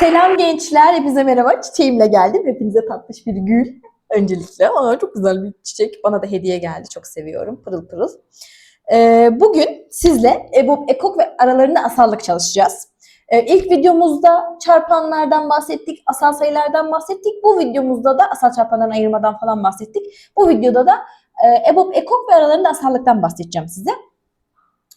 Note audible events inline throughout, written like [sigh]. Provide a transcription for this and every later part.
Selam gençler, hepinize merhaba. Çiçeğimle geldim. Hepinize tatlış bir gül. Öncelikle. Aa, çok güzel bir çiçek. Bana da hediye geldi. Çok seviyorum. Pırıl pırıl. Ee, bugün sizle EBOB, EKOK ve aralarında asallık çalışacağız. Ee, ilk videomuzda çarpanlardan bahsettik, asal sayılardan bahsettik. Bu videomuzda da asal çarpanlarını ayırmadan falan bahsettik. Bu videoda da e, EBOB, EKOK ve aralarında asallıktan bahsedeceğim size.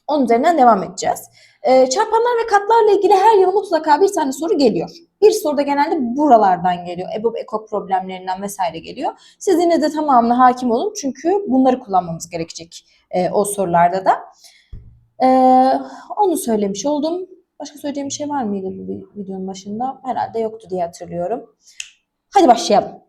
Onun üzerinden devam edeceğiz. Ee, çarpanlar ve katlarla ilgili her yıl mutlaka bir tane soru geliyor. Bir soru da genelde buralardan geliyor. EBOB, EKOK problemlerinden vesaire geliyor. Siz yine de tamamına hakim olun çünkü bunları kullanmamız gerekecek e, o sorularda da. Ee, onu söylemiş oldum. Başka söyleyeceğim bir şey var mıydı bu videonun başında? Herhalde yoktu diye hatırlıyorum. Hadi başlayalım.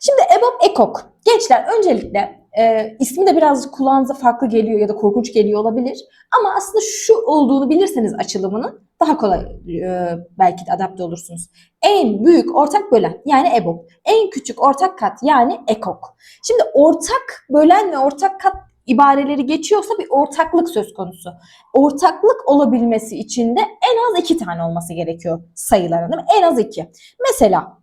Şimdi EBOB, EKOK. Gençler öncelikle e, ismi de birazcık kulağınıza farklı geliyor ya da korkunç geliyor olabilir. Ama aslında şu olduğunu bilirseniz açılımının daha kolay e, belki de adapte olursunuz. En büyük ortak bölen yani EBOB. En küçük ortak kat yani EKOK. Şimdi ortak bölen ve ortak kat ibareleri geçiyorsa bir ortaklık söz konusu. Ortaklık olabilmesi için de en az iki tane olması gerekiyor sayıların değil? En az iki. Mesela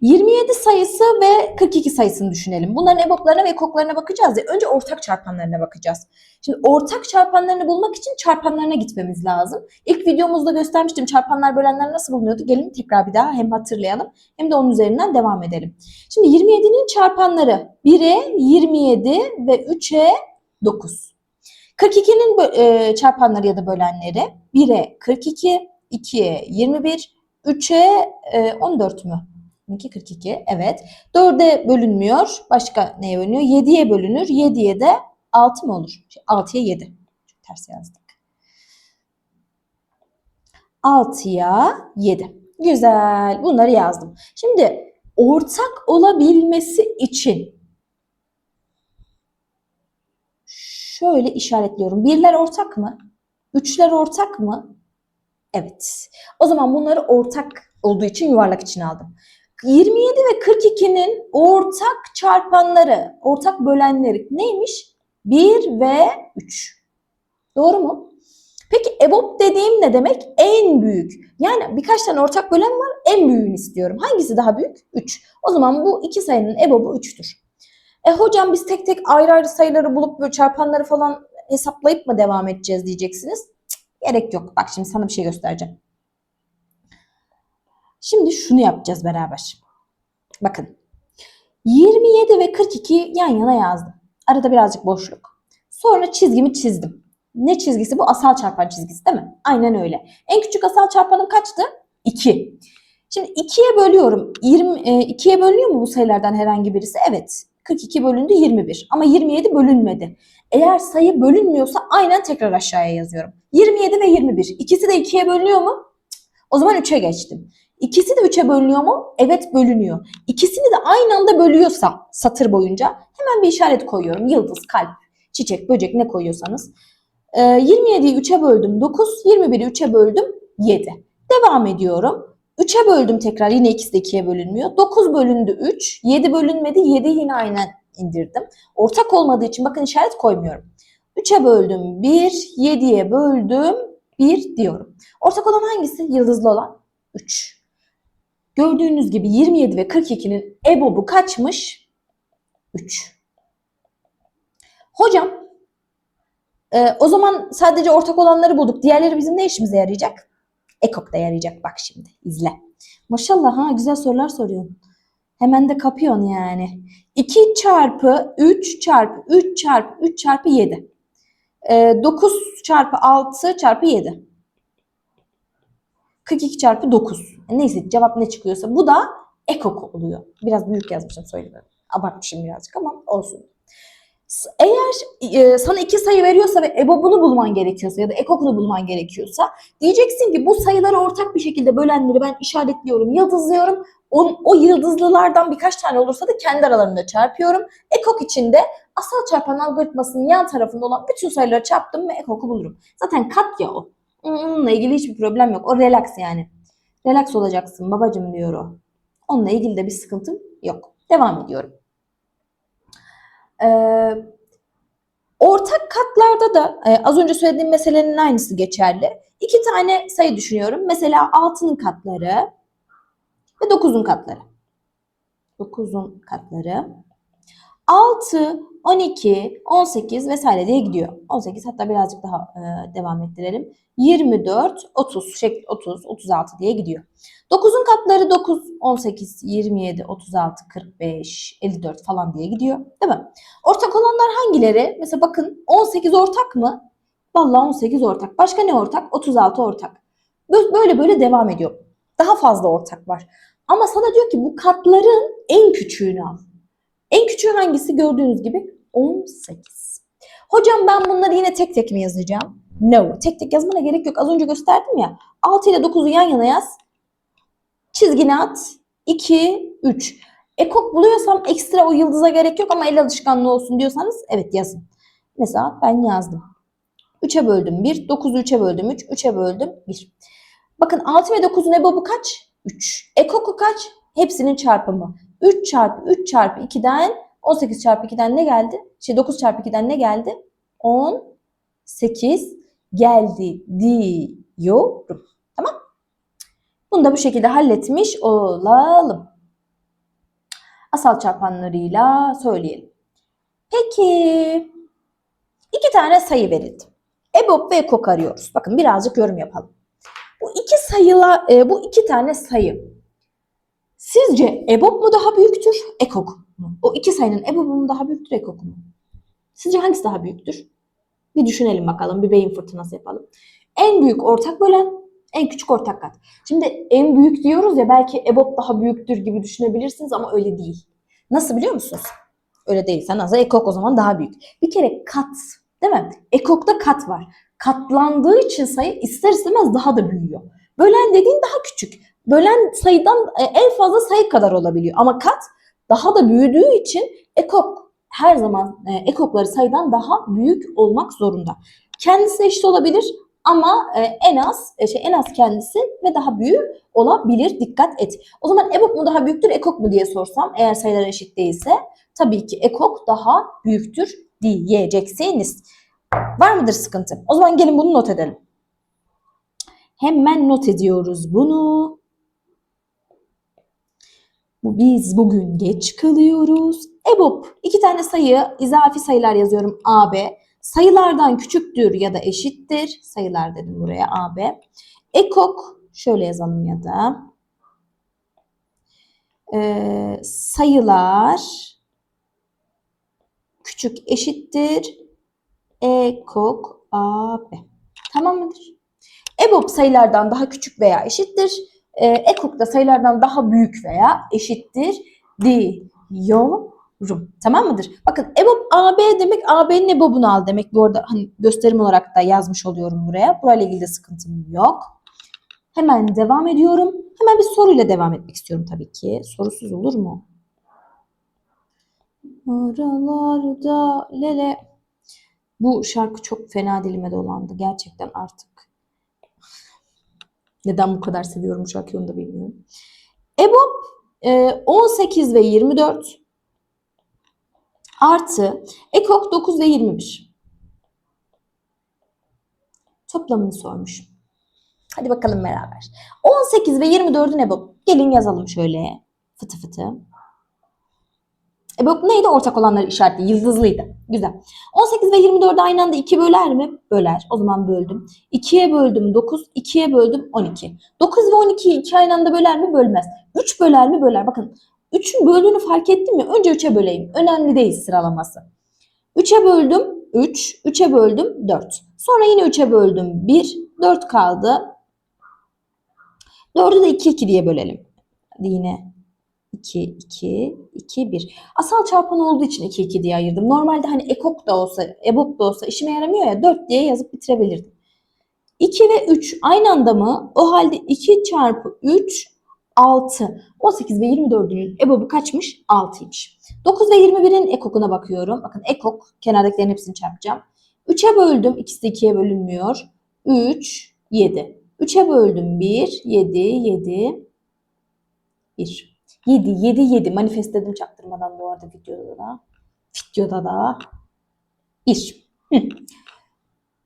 27 sayısı ve 42 sayısını düşünelim. Bunların EBOB'larına ve EKOK'larına bakacağız ya. Önce ortak çarpanlarına bakacağız. Şimdi ortak çarpanlarını bulmak için çarpanlarına gitmemiz lazım. İlk videomuzda göstermiştim çarpanlar bölenler nasıl bulunuyordu. Gelin tekrar bir daha hem hatırlayalım hem de onun üzerinden devam edelim. Şimdi 27'nin çarpanları 1'e 27 ve 3'e 9. 42'nin e, çarpanları ya da bölenleri 1'e 42, 2'ye 21, 3'e e, 14 mü? 2 42 evet. 4'e bölünmüyor. Başka neye bölünüyor? 7'ye bölünür. 7'ye de 6 mı olur? 6'ya 7. Ters yazdık. 6'ya 7. Güzel. Bunları yazdım. Şimdi ortak olabilmesi için şöyle işaretliyorum. Birler ortak mı? Üçler ortak mı? Evet. O zaman bunları ortak olduğu için yuvarlak için aldım. 27 ve 42'nin ortak çarpanları, ortak bölenleri neymiş? 1 ve 3. Doğru mu? Peki EBOB dediğim ne demek? En büyük. Yani birkaç tane ortak bölen var. En büyüğünü istiyorum. Hangisi daha büyük? 3. O zaman bu iki sayının EBOB'u 3'tür. E hocam biz tek tek ayrı ayrı sayıları bulup böyle çarpanları falan hesaplayıp mı devam edeceğiz diyeceksiniz. Cık, gerek yok. Bak şimdi sana bir şey göstereceğim. Şimdi şunu yapacağız beraber. Bakın. 27 ve 42 yan yana yazdım. Arada birazcık boşluk. Sonra çizgimi çizdim. Ne çizgisi bu? Asal çarpan çizgisi değil mi? Aynen öyle. En küçük asal çarpanım kaçtı? 2. Şimdi 2'ye bölüyorum. 20 2'ye bölünüyor mu bu sayılardan herhangi birisi? Evet. 42 bölündü 21 ama 27 bölünmedi. Eğer sayı bölünmüyorsa aynen tekrar aşağıya yazıyorum. 27 ve 21. İkisi de 2'ye bölünüyor mu? O zaman 3'e geçtim. İkisi de 3'e bölünüyor mu? Evet bölünüyor. İkisini de aynı anda bölüyorsa satır boyunca hemen bir işaret koyuyorum. Yıldız, kalp, çiçek, böcek ne koyuyorsanız. Ee, 27'yi 3'e böldüm 9, 21'i 3'e böldüm 7. Devam ediyorum. 3'e böldüm tekrar yine ikisi de 2'ye bölünmüyor. 9 bölündü 3, 7 bölünmedi 7 yine aynen indirdim. Ortak olmadığı için bakın işaret koymuyorum. 3'e böldüm 1, 7'ye böldüm 1 diyorum. Ortak olan hangisi? Yıldızlı olan 3. Gördüğünüz gibi 27 ve 42'nin EBOB'u kaçmış? 3. Hocam e, o zaman sadece ortak olanları bulduk. Diğerleri bizim ne işimize yarayacak? EKOK da yarayacak bak şimdi izle. Maşallah ha güzel sorular soruyorsun. Hemen de kapıyorsun yani. 2 çarpı 3 çarpı 3 çarpı 3 çarpı 7. E, 9 çarpı 6 çarpı 7. 42 çarpı 9. E, neyse cevap ne çıkıyorsa bu da ekok oluyor. Biraz büyük yazmışım söyleyeyim. Abartmışım birazcık ama olsun. Eğer e, sana iki sayı veriyorsa ve EBOB'unu bulman gerekiyorsa ya da ekokunu bulman gerekiyorsa diyeceksin ki bu sayıları ortak bir şekilde bölenleri ben işaretliyorum, yıldızlıyorum. O, o yıldızlılardan birkaç tane olursa da kendi aralarında çarpıyorum. Ekok içinde asal çarpan algoritmasının yan tarafında olan bütün sayıları çarptım ve ekoku bulurum. Zaten kat ya o. Onunla ilgili hiçbir problem yok. O relax yani. Relax olacaksın babacım diyor o. Onunla ilgili de bir sıkıntım yok. Devam ediyorum. Ee, ortak katlarda da e, az önce söylediğim meselenin aynısı geçerli. iki tane sayı düşünüyorum. Mesela 6'nın katları ve 9'un katları. 9'un katları. 6, 12, 18 vesaire diye gidiyor. 18 hatta birazcık daha e, devam ettirelim. 24, 30, şekli 30, 36 diye gidiyor. 9'un katları 9, 18, 27, 36, 45, 54 falan diye gidiyor. Değil mi? Ortak olanlar hangileri? Mesela bakın 18 ortak mı? Vallahi 18 ortak. Başka ne ortak? 36 ortak. Bö- Böyle böyle devam ediyor. Daha fazla ortak var. Ama sana diyor ki bu katların en küçüğünü al. En küçüğü hangisi gördüğünüz gibi 18. Hocam ben bunları yine tek tek mi yazacağım? No. Tek tek yazmana gerek yok. Az önce gösterdim ya. 6 ile 9'u yan yana yaz. Çizgini at. 2, 3. Ekok buluyorsam ekstra o yıldıza gerek yok ama el alışkanlığı olsun diyorsanız evet yazın. Mesela ben yazdım. 3'e böldüm 1, 9'u 3'e böldüm 3, 3'e böldüm 1. Bakın 6 ve 9'un ebobu kaç? 3. Ekoku kaç? Hepsinin çarpımı. 3 çarpı 3 çarpı 2'den 18 çarpı 2'den ne geldi? Şey 9 çarpı 2'den ne geldi? 18 geldi diyorum. Tamam? Bunu da bu şekilde halletmiş olalım. Asal çarpanlarıyla söyleyelim. Peki iki tane sayı verildi. EBOB ve EKOK arıyoruz. Bakın birazcık yorum yapalım. Bu iki sayıla, e, bu iki tane sayı Sizce EBOB mu daha büyüktür, EKOK mu? O iki sayının EBOB'u mu daha büyüktür, EKOK mu? Sizce hangisi daha büyüktür? Bir düşünelim bakalım, bir beyin fırtınası yapalım. En büyük ortak bölen, en küçük ortak kat. Şimdi en büyük diyoruz ya belki EBOB daha büyüktür gibi düşünebilirsiniz ama öyle değil. Nasıl biliyor musunuz? Öyle değilse nasıl? EKOK o zaman daha büyük. Bir kere kat, değil mi? EKOK'ta kat var. Katlandığı için sayı ister istemez daha da büyüyor. Bölen dediğin daha küçük bölen sayıdan e, en fazla sayı kadar olabiliyor. Ama kat daha da büyüdüğü için ekok her zaman e, ekokları sayıdan daha büyük olmak zorunda. Kendisi eşit olabilir ama e, en az şey en az kendisi ve daha büyük olabilir. Dikkat et. O zaman EBOB mu daha büyüktür, ekok mu diye sorsam eğer sayılar eşit değilse tabii ki ekok daha büyüktür diyeceksiniz. Var mıdır sıkıntı? O zaman gelin bunu not edelim. Hemen not ediyoruz bunu. Biz bugün geç kalıyoruz. EBOB iki tane sayı izafi sayılar yazıyorum AB. Sayılardan küçüktür ya da eşittir. Sayılar dedim buraya AB. Ekok şöyle yazalım ya da Ee, sayılar küçük eşittir ekok AB. Tamam mıdır? EBOB sayılardan daha küçük veya eşittir e, ekok da sayılardan daha büyük veya eşittir diyorum. Tamam mıdır? Bakın EBOB AB demek AB'nin EBOB'unu al demek. Bu arada hani gösterim olarak da yazmış oluyorum buraya. Burayla ilgili de sıkıntım yok. Hemen devam ediyorum. Hemen bir soruyla devam etmek istiyorum tabii ki. Sorusuz olur mu? Oralarda lele. Bu şarkı çok fena dilime dolandı. Gerçekten artık. Neden bu kadar seviyorum şarkıyı onu da bilmiyorum. EBOB e, 18 ve 24 artı EKOK 9 ve 21. Toplamını sormuş. Hadi bakalım beraber. 18 ve 24'ün EBOB. Gelin yazalım şöyle. Fıtı fıtı. EBOB neydi? Ortak olanları işaretli. Yıldızlıydı. Güzel. 18 ve 24'ü aynı anda 2 böler mi? Böler. O zaman böldüm. 2'ye böldüm 9, 2'ye böldüm 12. 9 ve 12'yi 2 aynı anda böler mi? Bölmez. 3 böler mi? Böler. Bakın 3'ün böldüğünü fark ettim mi? Önce 3'e böleyim. Önemli değil sıralaması. 3'e böldüm 3, 3'e böldüm 4. Sonra yine 3'e böldüm 1, 4 kaldı. 4'ü de 2, 2 diye bölelim. Hadi yine 2, 2, 2, 1. Asal çarpan olduğu için 2, 2 diye ayırdım. Normalde hani ekok da olsa, ebop da olsa işime yaramıyor ya 4 diye yazıp bitirebilirdim. 2 ve 3 aynı anda mı? O halde 2 çarpı 3 6. 18 ve 24'ün ebobu kaçmış? 6'ymış. 9 ve 21'in ekokuna bakıyorum. Bakın ekok kenardakilerin hepsini çarpacağım. 3'e böldüm. İkisi de 2'ye bölünmüyor. 3, 7. 3'e böldüm 1, 7, 7, 1. 7, 7, 7. Manifestledim çaktırmadan bu arada videoda da. Videoda da. 1. Hı.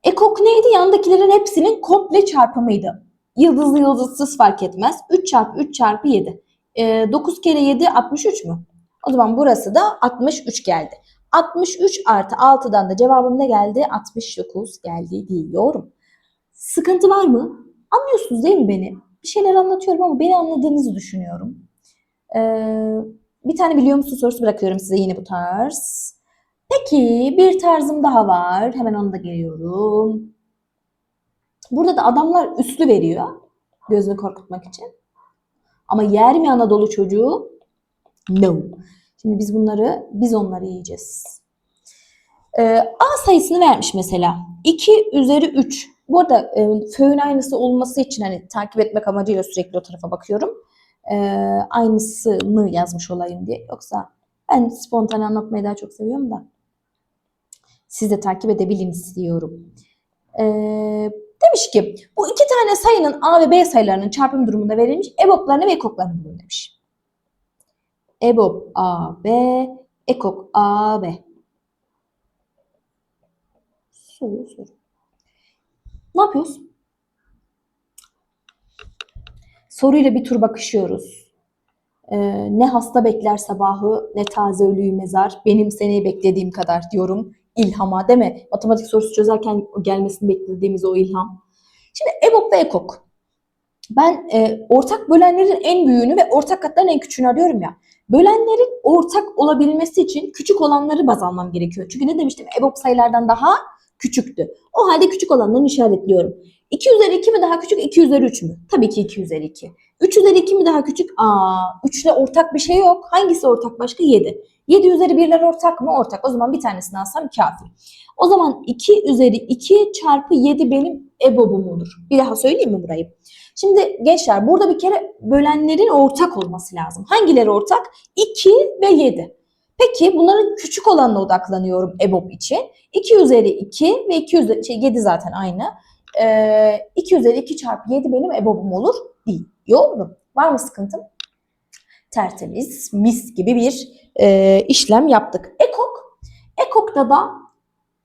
Ekok neydi? Yandakilerin hepsinin komple çarpımıydı. Yıldızlı yıldızsız fark etmez. 3 çarpı 3 çarpı 7. Ee, 9 kere 7 63 mü? O zaman burası da 63 geldi. 63 artı 6'dan da cevabım ne geldi? 69 geldi diyorum. Sıkıntı var mı? Anlıyorsunuz değil mi beni? Bir şeyler anlatıyorum ama beni anladığınızı düşünüyorum. Ee, bir tane biliyor musun sorusu bırakıyorum size yine bu tarz. Peki bir tarzım daha var. Hemen onu da geliyorum. Burada da adamlar üslü veriyor. Gözünü korkutmak için. Ama yer mi Anadolu çocuğu? No. Şimdi biz bunları, biz onları yiyeceğiz. Ee, A sayısını vermiş mesela. 2 üzeri 3. Bu arada e, föğün aynısı olması için hani takip etmek amacıyla sürekli o tarafa bakıyorum. Ee, aynısını yazmış olayım diye. Yoksa ben spontane anlatmayı daha çok seviyorum da. Siz de takip edebilin istiyorum. Ee, demiş ki bu iki tane sayının A ve B sayılarının çarpım durumunda verilmiş EBOB'larını ve ekoklarını bulun demiş. EBOB A, B, ekok A, B. Soru soru. Ne yapıyoruz? Soruyla bir tur bakışıyoruz. Ee, ne hasta bekler sabahı, ne taze ölüyü mezar. Benim seni beklediğim kadar diyorum ilhama değil mi? Matematik sorusu çözerken gelmesini beklediğimiz o ilham. Şimdi EBOB ve EKOK. Ben e, ortak bölenlerin en büyüğünü ve ortak katların en küçüğünü arıyorum ya. Bölenlerin ortak olabilmesi için küçük olanları baz almam gerekiyor. Çünkü ne demiştim? EBOB sayılardan daha küçüktü. O halde küçük olanlarını işaretliyorum. 2 üzeri 2 mi daha küçük, 2 üzeri 3 mü? Tabii ki 2 üzeri 2. 3 üzeri 2 mi daha küçük? Aa, 3 ile ortak bir şey yok. Hangisi ortak başka? 7. 7 üzeri 1'ler ortak mı? Ortak. O zaman bir tanesini alsam kafi. O zaman 2 üzeri 2 çarpı 7 benim EBOB'um olur. Bir daha söyleyeyim mi burayı? Şimdi gençler burada bir kere bölenlerin ortak olması lazım. Hangileri ortak? 2 ve 7. Peki bunların küçük olanına odaklanıyorum EBOB için. 2 üzeri 2 ve 2 üzeri, şey 7 zaten aynı. Ee, 2 üzeri 2 çarpı 7 benim EBOB'um olur değil. Yorum. Var mı sıkıntım? Tertemiz, mis gibi bir e, işlem yaptık. Ekok. Ekok'ta da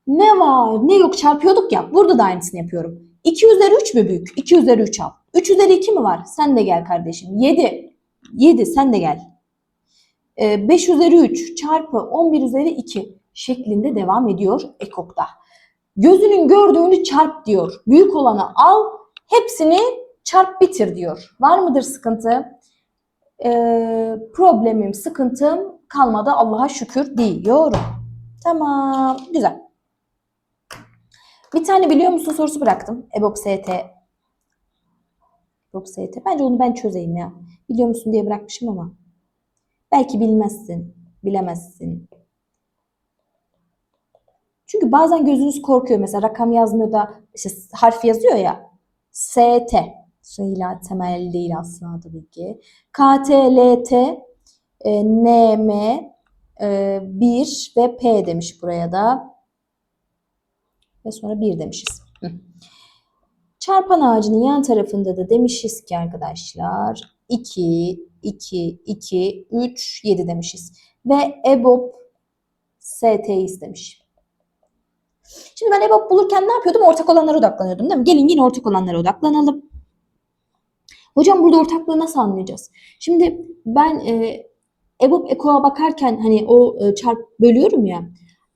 ne var ne yok çarpıyorduk ya. Burada da aynısını yapıyorum. 2 üzeri 3 mü büyük? 2 üzeri 3 al. 3 üzeri 2 mi var? Sen de gel kardeşim. 7. 7 sen de gel. 5 üzeri 3 çarpı 11 üzeri 2 şeklinde devam ediyor ekokta. Gözünün gördüğünü çarp diyor. Büyük olanı al, hepsini çarp bitir diyor. Var mıdır sıkıntı? Ee, problemim, sıkıntım kalmadı Allah'a şükür diyorum. Tamam, güzel. Bir tane biliyor musun sorusu bıraktım. EBOB ST. EBOB ST. Bence onu ben çözeyim ya. Biliyor musun diye bırakmışım ama. Belki bilmezsin, bilemezsin. Çünkü bazen gözünüz korkuyor. Mesela rakam yazmıyor da işte harf yazıyor ya. ST. Sayıyla temel değil aslında tabii ki. KT, LT, e, NM, e, 1 ve P demiş buraya da. Ve sonra 1 demişiz. Çarpan ağacının yan tarafında da demişiz ki arkadaşlar 2, 2, 2, 3, 7 demişiz. Ve EBOB ST'yi istemiş. Şimdi ben EBOB bulurken ne yapıyordum? Ortak olanlara odaklanıyordum değil mi? Gelin yine ortak olanlara odaklanalım. Hocam burada ortaklığı nasıl anlayacağız? Şimdi ben e, EBOB EKO'ya bakarken hani o e, çarp bölüyorum ya.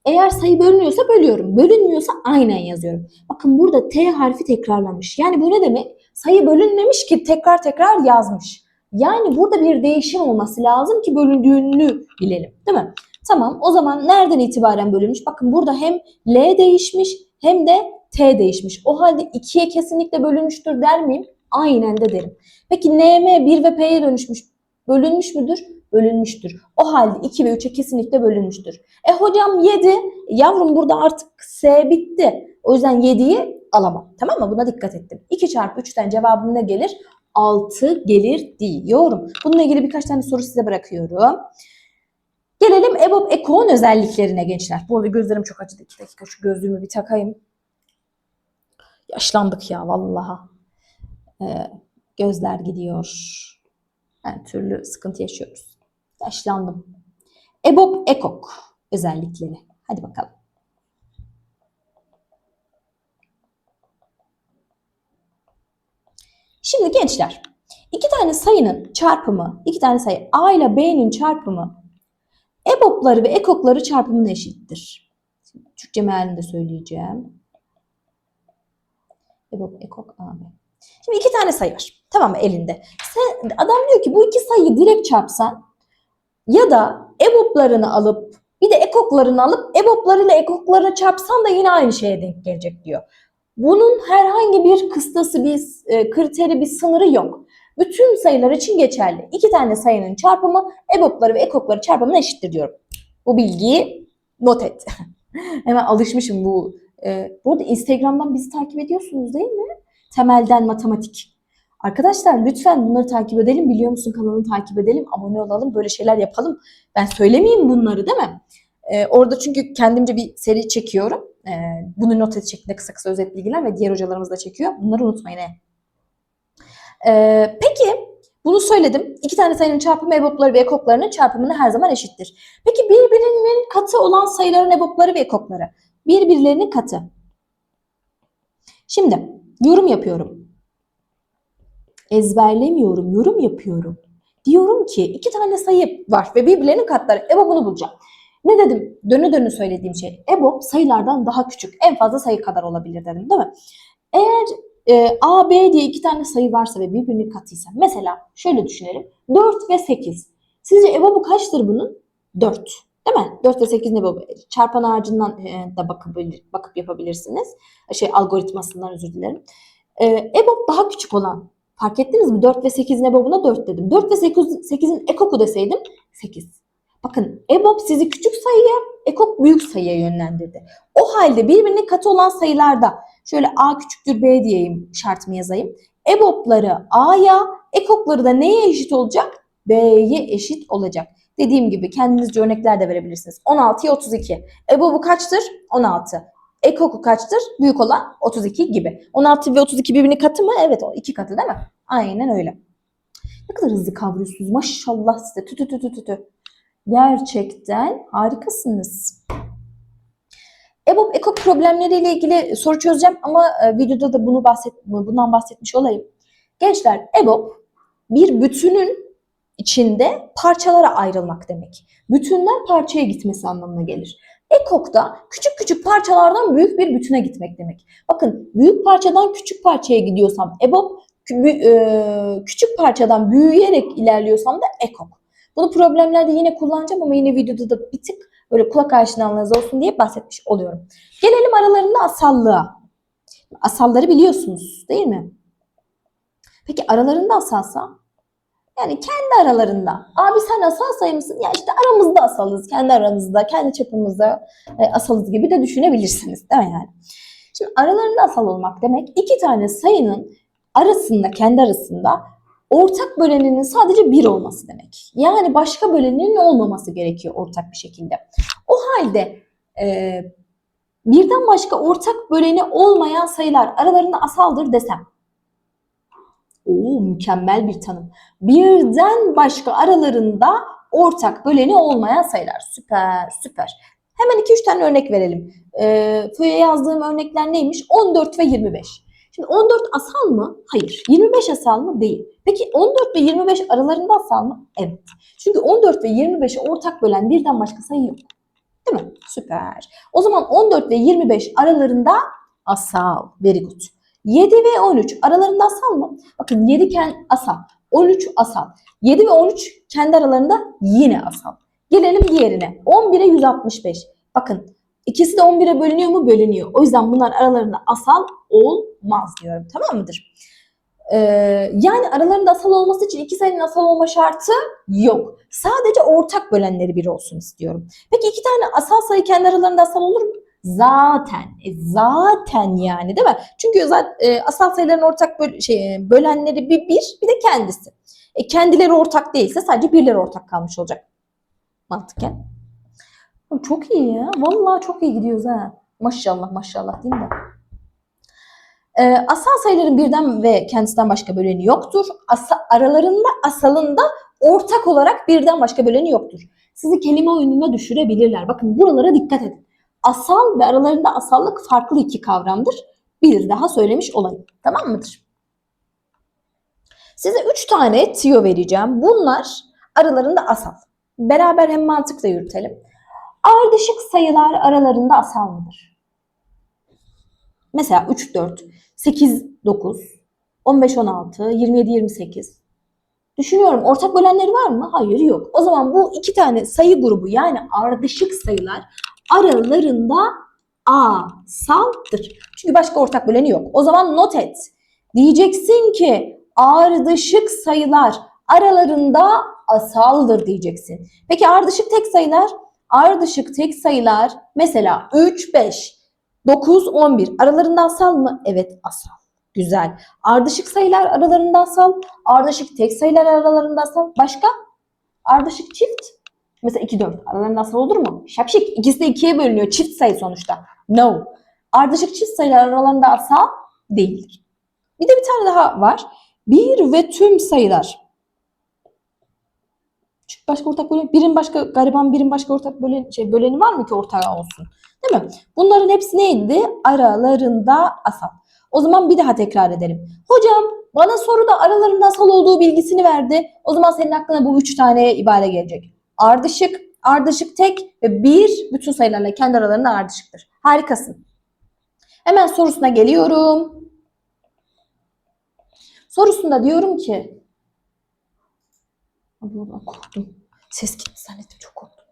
Eğer sayı bölünüyorsa bölüyorum. Bölünmüyorsa aynen yazıyorum. Bakın burada T harfi tekrarlamış. Yani bu ne demek? Sayı bölünmemiş ki tekrar tekrar yazmış. Yani burada bir değişim olması lazım ki bölündüğünü bilelim. Değil mi? Tamam o zaman nereden itibaren bölünmüş? Bakın burada hem L değişmiş hem de T değişmiş. O halde 2'ye kesinlikle bölünmüştür der miyim? Aynen de derim. Peki NM 1 ve P'ye dönüşmüş. Bölünmüş müdür? Bölünmüştür. O halde 2 ve 3'e kesinlikle bölünmüştür. E hocam 7. Yavrum burada artık S bitti. O yüzden 7'yi alamam. Tamam mı? Buna dikkat ettim. 2 çarpı 3'ten cevabım ne gelir? 6 gelir diyorum. Bununla ilgili birkaç tane soru size bırakıyorum. Gelelim EBOB Eko'nun özelliklerine gençler. Bu arada gözlerim çok acıdı. İki dakika şu gözlüğümü bir takayım. Yaşlandık ya vallaha. Ee, gözler gidiyor. Yani türlü sıkıntı yaşıyoruz. Yaşlandım. EBOB Ekok özellikleri. Hadi bakalım. Şimdi gençler, iki tane sayının çarpımı, iki tane sayı A ile B'nin çarpımı EBOB'ları ve EKOK'ları çarpımına eşittir. Türkçe mealini de söyleyeceğim. EBOB, EKOK, AB. Şimdi iki tane sayı var. Tamam mı elinde? Sen, adam diyor ki bu iki sayıyı direkt çarpsan ya da EBOB'larını alıp bir de EKOK'larını alıp EBOB'larıyla EKOK'larını çarpsan da yine aynı şeye denk gelecek diyor. Bunun herhangi bir kıstası, bir e, kriteri, bir sınırı yok. Bütün sayılar için geçerli. İki tane sayının çarpımı EBOB'ları ve EKOK'ları çarpımına eşittir diyorum. Bu bilgiyi not et. [laughs] Hemen alışmışım bu. E, bu arada Instagram'dan bizi takip ediyorsunuz değil mi? Temelden matematik. Arkadaşlar lütfen bunları takip edelim. Biliyor musun kanalını takip edelim. Abone olalım. Böyle şeyler yapalım. Ben söylemeyeyim bunları değil mi? Ee, orada çünkü kendimce bir seri çekiyorum. Ee, bunu not et şeklinde kısa kısa özet bilgiler ve diğer hocalarımız da çekiyor. Bunları unutmayın. he. Ee, peki bunu söyledim. İki tane sayının çarpımı EBOB'ları ve EKOK'larının çarpımına her zaman eşittir. Peki birbirinin katı olan sayıların EBOB'ları ve EKOK'ları. Birbirlerinin katı. Şimdi yorum yapıyorum. Ezberlemiyorum, yorum yapıyorum. Diyorum ki iki tane sayı var ve birbirlerinin katları. EBOB'unu bulacağım. Ne dedim? Dönü dönü söylediğim şey. EBOB sayılardan daha küçük. En fazla sayı kadar olabilir dedim değil mi? Eğer e, A, B diye iki tane sayı varsa ve birbirinin katıysa. Mesela şöyle düşünelim. 4 ve 8. Sizce EBOB'u kaçtır bunun? 4. Değil mi? 4 ve 8 ne EBOB'u? Çarpan ağacından e, da bakabilir, bakıp yapabilirsiniz. Şey algoritmasından özür dilerim. E, EBOB daha küçük olan. Fark ettiniz mi? 4 ve 8'in EBOB'una 4 dedim. 4 ve 8, 8'in EKOK'u deseydim 8. Bakın EBOB sizi küçük sayıya, EKOK büyük sayıya yönlendirdi. O halde birbirine katı olan sayılarda şöyle A küçüktür B diyeyim şartımı yazayım. EBOB'ları A'ya, EKOK'ları da neye eşit olacak? B'ye eşit olacak. Dediğim gibi kendinizce örnekler de verebilirsiniz. 16'ya 32. EBOB'u kaçtır? 16. EKOK'u kaçtır? Büyük olan 32 gibi. 16 ve 32 birbirine katı mı? Evet o iki katı değil mi? Aynen öyle. Ne kadar hızlı kavruyorsunuz. Maşallah size. Tü tü tü tü tü. Gerçekten harikasınız. EBOB ekok problemleriyle ilgili soru çözeceğim ama e, videoda da bunu bahset bundan bahsetmiş olayım. Gençler EBOB bir bütünün içinde parçalara ayrılmak demek. Bütünden parçaya gitmesi anlamına gelir. Ekok da küçük küçük parçalardan büyük bir bütüne gitmek demek. Bakın büyük parçadan küçük parçaya gidiyorsam EBOB, e, küçük parçadan büyüyerek ilerliyorsam da ekok. Bunu problemlerde yine kullanacağım ama yine videoda da bir tık böyle kulak aşinalığınız olsun diye bahsetmiş oluyorum. Gelelim aralarında asallığa. Asalları biliyorsunuz değil mi? Peki aralarında asalsa? Yani kendi aralarında. Abi sen asal sayı mısın? Ya işte aramızda asalız. Kendi aramızda, kendi çapımızda e, asalız gibi de düşünebilirsiniz. Değil mi yani? Şimdi aralarında asal olmak demek iki tane sayının arasında, kendi arasında ortak böleninin sadece bir olması demek. Yani başka böleninin olmaması gerekiyor ortak bir şekilde. O halde e, birden başka ortak böleni olmayan sayılar aralarında asaldır desem. Oo mükemmel bir tanım. Birden başka aralarında ortak böleni olmayan sayılar. Süper, süper. Hemen 2-3 tane örnek verelim. E, Föye yazdığım örnekler neymiş? 14 ve 25. Şimdi 14 asal mı? Hayır. 25 asal mı? Değil. Peki 14 ve 25 aralarında asal mı? Evet. Çünkü 14 ve 25'i ortak bölen birden başka sayı yok. Değil mi? Süper. O zaman 14 ve 25 aralarında asal. Very good. 7 ve 13 aralarında asal mı? Bakın 7 ken asal. 13 asal. 7 ve 13 kendi aralarında yine asal. Gelelim diğerine. 11'e 165. Bakın ikisi de 11'e bölünüyor mu? Bölünüyor. O yüzden bunlar aralarında asal olmaz diyorum. Tamam mıdır? Ee, yani aralarında asal olması için iki sayının asal olma şartı yok. Sadece ortak bölenleri bir olsun istiyorum. Peki iki tane asal sayı kendi aralarında asal olur mu? Zaten. E, zaten yani değil mi? Çünkü zaten e, asal sayıların ortak böl şey, bölenleri bir, bir bir de kendisi. E, kendileri ortak değilse sadece birleri ortak kalmış olacak. Mantıken. Çok iyi ya. Vallahi çok iyi gidiyoruz ha. Maşallah maşallah değil mi? Ee, asal sayıların birden ve kendisinden başka böleni yoktur. Asa, aralarında asalında ortak olarak birden başka böleni yoktur. Sizi kelime oyununa düşürebilirler. Bakın buralara dikkat edin. Asal ve aralarında asallık farklı iki kavramdır. Bir daha söylemiş olayım. Tamam mıdır? Size 3 tane tiyo vereceğim. Bunlar aralarında asal. Beraber hem mantıkla yürütelim. Ardışık sayılar aralarında asal mıdır? Mesela 3, 4, 8, 9, 15, 16, 27, 28. Düşünüyorum ortak bölenleri var mı? Hayır yok. O zaman bu iki tane sayı grubu yani ardışık sayılar aralarında asaldır. Çünkü başka ortak böleni yok. O zaman not et. Diyeceksin ki ardışık sayılar aralarında asaldır diyeceksin. Peki ardışık tek sayılar? Ardışık tek sayılar mesela 3, 5, 9, 11 aralarında asal mı? Evet asal. Güzel. Ardışık sayılar aralarında asal. Ardışık tek sayılar aralarında asal. Başka? Ardışık çift. Mesela 2, 4 aralarında asal olur mu? Şapşik. İkisi de ikiye bölünüyor. Çift sayı sonuçta. No. Ardışık çift sayılar aralarında asal değildir. Bir de bir tane daha var. Bir ve tüm sayılar. Çünkü başka ortak bölen, birin başka gariban birin başka ortak bölen, şey, böleni var mı ki ortağı olsun? Değil mi? Bunların hepsi neydi? Aralarında asal. O zaman bir daha tekrar edelim. Hocam bana soruda aralarında asal olduğu bilgisini verdi. O zaman senin aklına bu üç tane ibare gelecek. Ardışık, ardışık tek ve bir bütün sayılarla kendi aralarında ardışıktır. Harikasın. Hemen sorusuna geliyorum. Sorusunda diyorum ki Allah'ım korktum. Ses gitti zannettim çok korktum.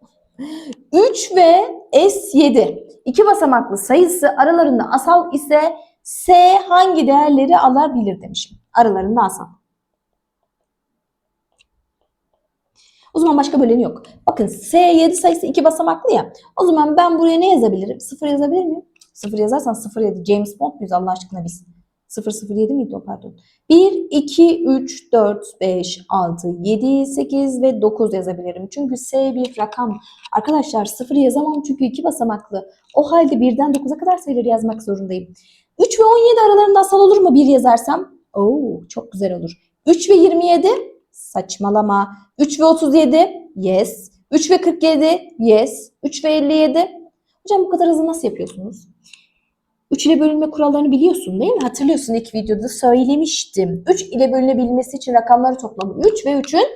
3 ve S7 iki basamaklı sayısı aralarında asal ise S hangi değerleri alabilir demişim. Aralarında asal. O zaman başka böleni yok. Bakın S7 sayısı iki basamaklı ya. O zaman ben buraya ne yazabilirim? 0 yazabilir miyim? 0 yazarsan 07. James Bond muyuz Allah aşkına biz? 007 miydi o pardon? 1, 2, 3, 4, 5, 6, 7, 8 ve 9 yazabilirim. Çünkü S bir rakam. Arkadaşlar 0 yazamam çünkü iki basamaklı. O halde 1'den 9'a kadar sayıları yazmak zorundayım. 3 ve 17 aralarında asal olur mu 1 yazarsam? Oo çok güzel olur. 3 ve 27 saçmalama. 3 ve 37 yes. 3 ve 47 yes. 3 ve 57 Hocam bu kadar hızlı nasıl yapıyorsunuz? 3 ile bölünme kurallarını biliyorsun değil mi? Hatırlıyorsun ilk videoda söylemiştim. 3 ile bölünebilmesi için rakamları toplamı 3 ve 3'ün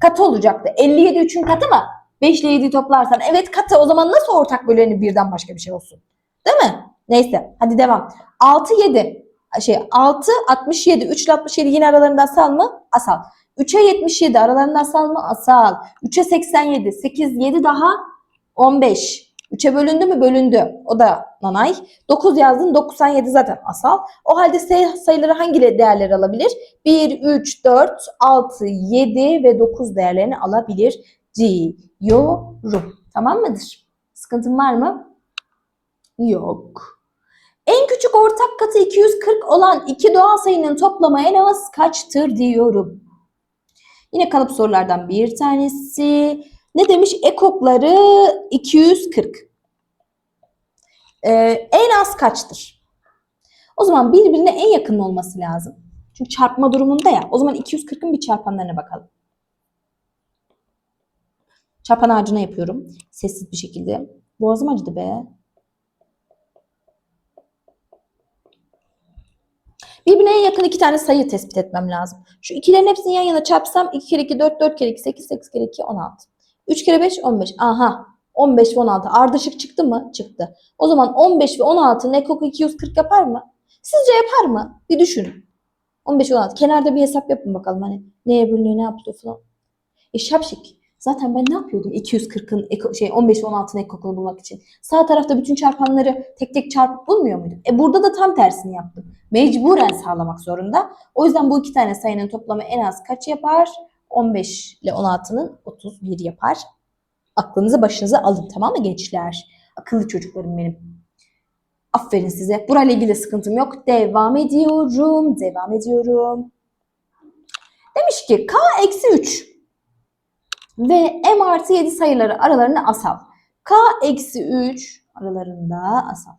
katı olacaktı. 57 3'ün katı mı? 5 ile 7'yi toplarsan evet katı. O zaman nasıl ortak böleni birden başka bir şey olsun? Değil mi? Neyse hadi devam. 6 7 şey 6 67 3 ile 67 yine aralarında asal mı? Asal. 3'e 77 aralarında asal mı? Asal. 3'e 87 8 7 daha 15. 3'e bölündü mü? Bölündü. O da nanay. 9 yazdın. 97 zaten asal. O halde sayıları hangi değerleri alabilir? 1, 3, 4, 6, 7 ve 9 değerlerini alabilir diyorum. Tamam mıdır? Sıkıntın var mı? Yok. En küçük ortak katı 240 olan iki doğal sayının toplamı en az kaçtır diyorum. Yine kalıp sorulardan bir tanesi. Ne demiş? Ekokları 240. Ee, en az kaçtır? O zaman birbirine en yakın olması lazım. Çünkü çarpma durumunda ya. O zaman 240'ın bir çarpanlarına bakalım. Çarpan ağacına yapıyorum. Sessiz bir şekilde. Boğazım acıdı be. Birbirine en yakın iki tane sayı tespit etmem lazım. Şu ikilerin hepsini yan yana çarpsam 2 kere 2 4, 4 kere 2 8, 8 kere 2 16. 3 kere 5 15. Aha 15 ve 16 ardışık çıktı mı? Çıktı. O zaman 15 ve 16'nın ekoku 240 yapar mı? Sizce yapar mı? Bir düşünün. 15 ve 16. Kenarda bir hesap yapın bakalım hani neye bölünüyor ne yapıyor falan. E şapşik. Zaten ben ne yapıyordum 240'ın eko, şey 15 ve 16'nın ekokunu bulmak için? Sağ tarafta bütün çarpanları tek tek çarpıp bulmuyor muydum? E burada da tam tersini yaptım. Mecburen sağlamak zorunda. O yüzden bu iki tane sayının toplamı en az kaç yapar? 15 ile 16'nın 31 yapar. Aklınızı başınıza alın tamam mı gençler? Akıllı çocuklarım benim. Aferin size. Burayla ilgili sıkıntım yok. Devam ediyorum. Devam ediyorum. Demiş ki k eksi 3 ve m artı 7 sayıları aralarında asal. k eksi 3 aralarında asal.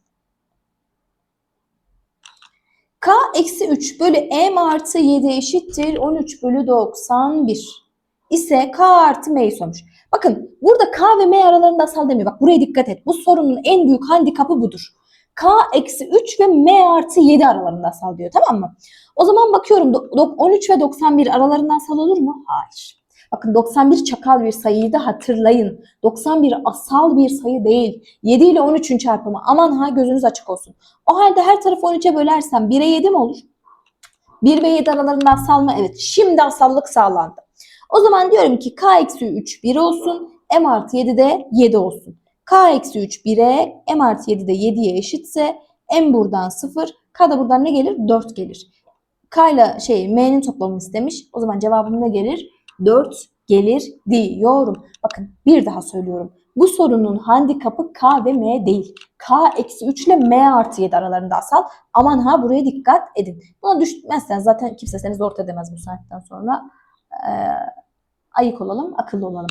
K eksi 3 bölü m artı 7 eşittir 13 bölü 91 ise k artı m'yi sormuş. Bakın burada k ve m aralarında asal demiyor. Bak buraya dikkat et. Bu sorunun en büyük handikapı budur. K eksi 3 ve M artı 7 aralarında asal diyor tamam mı? O zaman bakıyorum do- do- 13 ve 91 aralarından asal olur mu? Hayır. Bakın 91 çakal bir sayıydı hatırlayın. 91 asal bir sayı değil. 7 ile 13'ün çarpımı. Aman ha gözünüz açık olsun. O halde her tarafı 13'e bölersem 1'e 7 mi olur? 1 ve 7 aralarında asal mı? Evet. Şimdi asallık sağlandı. O zaman diyorum ki k eksi 3 1 olsun. M artı 7 de 7 olsun. k eksi 3 1'e M artı 7 de 7'ye eşitse M buradan 0. K da buradan ne gelir? 4 gelir. K ile şey M'nin toplamını istemiş. O zaman cevabım ne gelir? 4 gelir diyorum. Bakın bir daha söylüyorum. Bu sorunun handikapı K ve M değil. K eksi 3 ile M artı 7 aralarında asal. Aman ha buraya dikkat edin. Buna düşmezsen zaten kimse seni zor edemez bu saatten sonra. Ee, ayık olalım, akıllı olalım.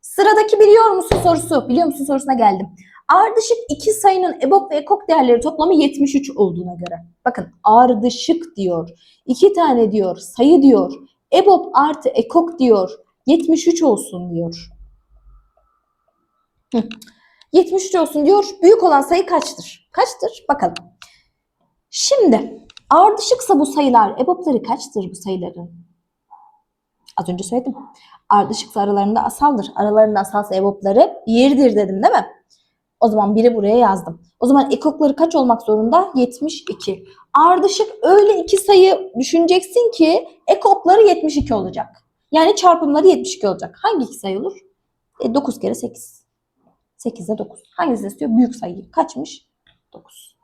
Sıradaki biliyor musun sorusu, biliyor musun sorusuna geldim. Ardışık iki sayının EBOB ve EKOK değerleri toplamı 73 olduğuna göre. Bakın ardışık diyor. iki tane diyor, sayı diyor. EBOB artı EKOK diyor. 73 olsun diyor. Hı. 73 olsun diyor. Büyük olan sayı kaçtır? Kaçtır? Bakalım. Şimdi ardışıksa bu sayılar EBOB'ları kaçtır bu sayıların? Az önce söyledim. Ardışıksa aralarında asaldır. Aralarında asalsa EBOB'ları birdir dedim değil mi? O zaman biri buraya yazdım. O zaman ekokları kaç olmak zorunda? 72. Ardışık öyle iki sayı düşüneceksin ki ekokları 72 olacak. Yani çarpımları 72 olacak. Hangi iki sayı olur? E, 9 kere 8. 8'e 9. Hangisi istiyor? Büyük sayı. Kaçmış? 9.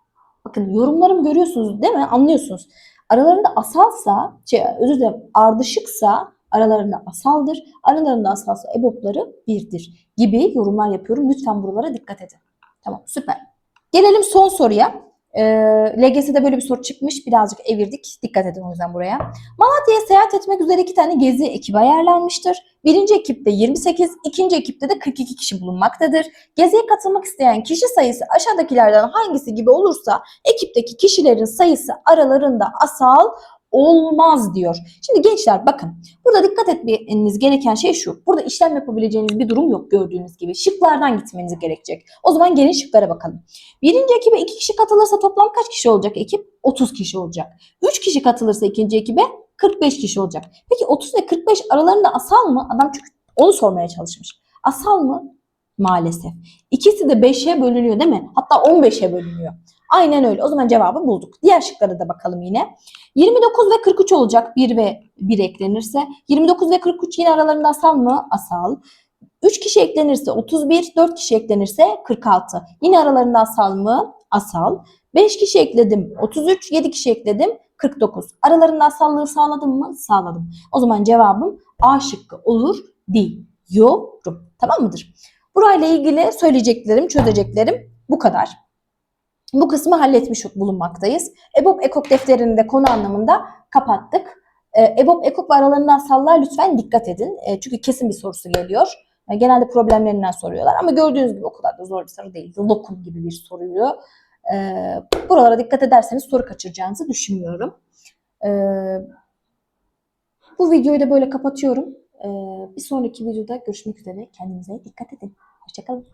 Bakın yorumlarımı görüyorsunuz değil mi? Anlıyorsunuz. Aralarında asalsa, şey, özür dilerim ardışıksa aralarında asaldır. Aralarında asalsa EBOB'ları birdir gibi yorumlar yapıyorum. Lütfen buralara dikkat edin. Tamam süper. Gelelim son soruya. Ee, LGS'de böyle bir soru çıkmış. Birazcık evirdik. Dikkat edin o yüzden buraya. Malatya'ya seyahat etmek üzere iki tane gezi ekibi ayarlanmıştır. Birinci ekipte 28, ikinci ekipte de 42 kişi bulunmaktadır. Geziye katılmak isteyen kişi sayısı aşağıdakilerden hangisi gibi olursa ekipteki kişilerin sayısı aralarında asal olmaz diyor. Şimdi gençler bakın burada dikkat etmeniz gereken şey şu. Burada işlem yapabileceğiniz bir durum yok gördüğünüz gibi. Şıklardan gitmeniz gerekecek. O zaman gelin şıklara bakalım. Birinci ekibe iki kişi katılırsa toplam kaç kişi olacak ekip? 30 kişi olacak. 3 kişi katılırsa ikinci ekibe 45 kişi olacak. Peki 30 ve 45 aralarında asal mı? Adam çünkü onu sormaya çalışmış. Asal mı? Maalesef. İkisi de 5'e bölünüyor değil mi? Hatta 15'e bölünüyor. Aynen öyle. O zaman cevabı bulduk. Diğer şıklara da bakalım yine. 29 ve 43 olacak 1 ve 1 eklenirse. 29 ve 43 yine aralarında asal mı? Asal. 3 kişi eklenirse 31, 4 kişi eklenirse 46. Yine aralarında asal mı? Asal. 5 kişi ekledim 33, 7 kişi ekledim 49. Aralarında asallığı sağladım mı? Sağladım. O zaman cevabım A şıkkı olur diyorum. Tamam mıdır? Burayla ilgili söyleyeceklerim, çözeceklerim bu kadar. Bu kısmı halletmiş bulunmaktayız. EBOB EKOK defterini de konu anlamında kapattık. Ee, EBOB EKOK ve aralarında asallar lütfen dikkat edin. Ee, çünkü kesin bir sorusu geliyor. Ee, genelde problemlerinden soruyorlar ama gördüğünüz gibi o kadar da zor bir soru değil. Lokum gibi bir soruydu. Buralara dikkat ederseniz soru kaçıracağınızı düşünmüyorum. Bu videoyu da böyle kapatıyorum. Bir sonraki videoda görüşmek üzere. Kendinize dikkat edin. Hoşçakalın.